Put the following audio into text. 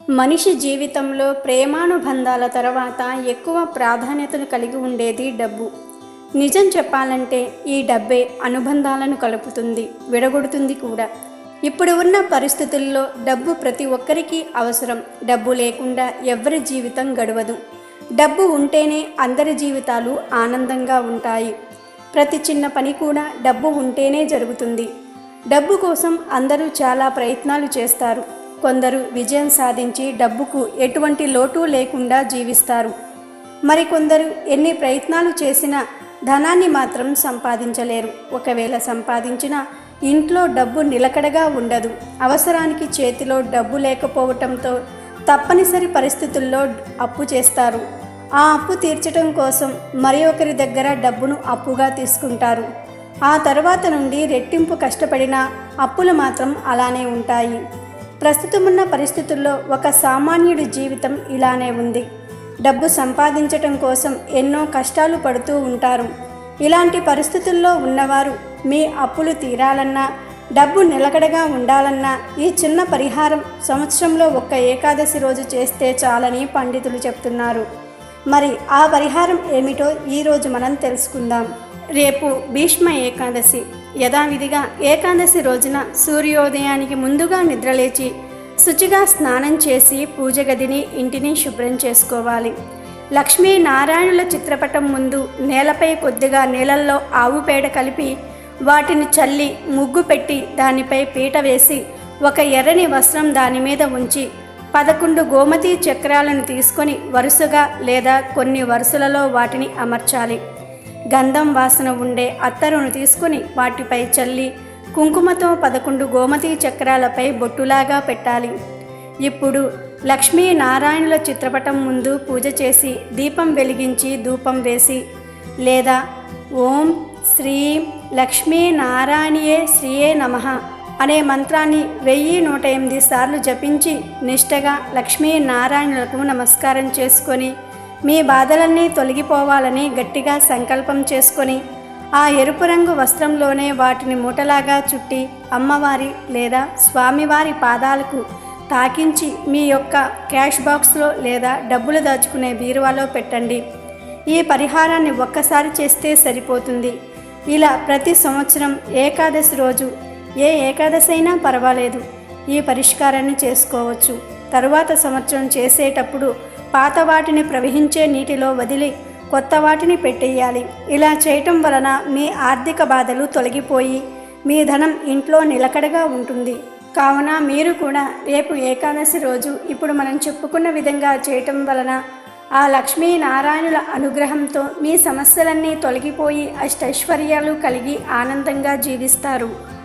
మనిషి జీవితంలో ప్రేమానుబంధాల తర్వాత ఎక్కువ ప్రాధాన్యతను కలిగి ఉండేది డబ్బు. నిజం చెప్పాలంటే ఈ డబ్బే అనుబంధాలను కలుపుతుంది విడగొడుతుంది కూడా. ఇప్పుడు ఉన్న పరిస్థితుల్లో డబ్బు ప్రతి ఒక్కరికి అవసరం. డబ్బు లేకుండా ఎవరి జీవితం గడవదు. డబ్బు ఉంటేనే అందరి జీవితాలు ఆనందంగా ఉంటాయి. ప్రతి చిన్న పని కూడా డబ్బు ఉంటేనే జరుగుతుంది. డబ్బు కోసం అందరూ చాలా ప్రయత్నాలు చేస్తారు. కొందరు విజయం సాధించి డబ్బుకు ఎటువంటి లోటు లేకుండా జీవిస్తారు. మరికొందరు ఎన్ని ప్రయత్నాలు చేసినా ధనాన్ని మాత్రం సంపాదించలేరు. ఒకవేళ సంపాదించినా ఇంట్లో డబ్బు నిలకడగా ఉండదు. అవసరానికి చేతిలో డబ్బు లేకపోవటంతో తప్పనిసరి పరిస్థితుల్లో అప్పు చేస్తారు. ఆ అప్పు తీర్చడం కోసం మరి ఒకరి దగ్గర డబ్బును అప్పుగా తీసుకుంటారు. ఆ తర్వాత నుండి రెట్టింపు కష్టపడిన అప్పులు మాత్రం అలానే ఉంటాయి. ప్రస్తుతమున్న పరిస్థితుల్లో ఒక సామాన్యుడి జీవితం ఇలానే ఉంది. డబ్బు సంపాదించటం కోసం ఎన్నో కష్టాలు పడుతూ ఉంటారు. ఇలాంటి పరిస్థితుల్లో ఉన్నవారు మీ అప్పులు తీరాలన్నా డబ్బు నిలకడగా ఉండాలన్నా ఈ చిన్న పరిహారం సంవత్సరంలో ఒక్క ఏకాదశి రోజు చేస్తే చాలని పండితులు చెప్తున్నారు. మరి ఆ పరిహారం ఏమిటో ఈరోజు మనం తెలుసుకుందాం. రేపు భీష్మ ఏకాదశి. యథావిధిగా ఏకాదశి రోజున సూర్యోదయానికి ముందుగా నిద్రలేచి శుచిగా స్నానం చేసి పూజ గదిని ఇంటిని శుభ్రం చేసుకోవాలి. లక్ష్మీ నారాయణుల చిత్రపటం ముందు నేలపై కొద్దిగా నీళ్ళల్లో ఆవు పేడ కలిపి వాటిని చల్లి ముగ్గు పెట్టి దానిపై పీట వేసి ఒక ఎర్రని వస్త్రం దాని మీద ఉంచి పదకొండు గోమతి చక్రాలను తీసుకొని వరుసగా లేదా కొన్ని వరుసలలో వాటిని అమర్చాలి. గంధం వాసన ఉండే అత్తరును తీసుకుని వాటిపై చల్లి కుంకుమతో పదకొండు గోమతి చక్రాలపై బొట్టులాగా పెట్టాలి. ఇప్పుడు లక్ష్మీ నారాయణుల చిత్రపటం ముందు పూజ చేసి దీపం వెలిగించి ధూపం వేసి లేదా ఓం శ్రీం లక్ష్మీ నారాయణియే శ్రీయే నమః అనే మంత్రాన్ని వెయ్యి నూట ఎనిమిది సార్లు జపించి నిష్టగా లక్ష్మీ నారాయణులకు నమస్కారం చేసుకొని మీ బాధలన్నీ తొలగిపోవాలని గట్టిగా సంకల్పం చేసుకొని ఆ ఎరుపు రంగు వస్త్రంలోనే వాటిని మూటలాగా చుట్టి అమ్మవారి లేదా స్వామివారి పాదాలకు తాకించి మీ యొక్క క్యాష్ బాక్స్లో లేదా డబ్బులు దాచుకునే బీరువాలో పెట్టండి. ఈ పరిహారాన్ని ఒక్కసారి చేస్తే సరిపోతుంది. ఇలా ప్రతి సంవత్సరం ఏకాదశి రోజు ఏ ఏకాదశి అయినా పర్వాలేదు. ఈ పరిష్కారాన్ని చేసుకోవచ్చు. తరువాత సంవత్సరం చేసేటప్పుడు పాత వాటిని ప్రవహించే నీటిలో వదిలి కొత్త వాటిని పెట్టేయాలి ఇలా చేయటం వలన మీ ఆర్థిక బాధలు తొలగిపోయి మీ ధనం ఇంట్లో నిలకడగా ఉంటుంది. కావున మీరు కూడా రేపు ఏకాదశి రోజు ఇప్పుడు మనం చెప్పుకున్న విధంగా చేయటం వలన ఆ లక్ష్మీ నారాయణుల అనుగ్రహంతో మీ సమస్యలన్నీ తొలగిపోయి అష్టైశ్వర్యాలు కలిగి ఆనందంగా జీవిస్తారు.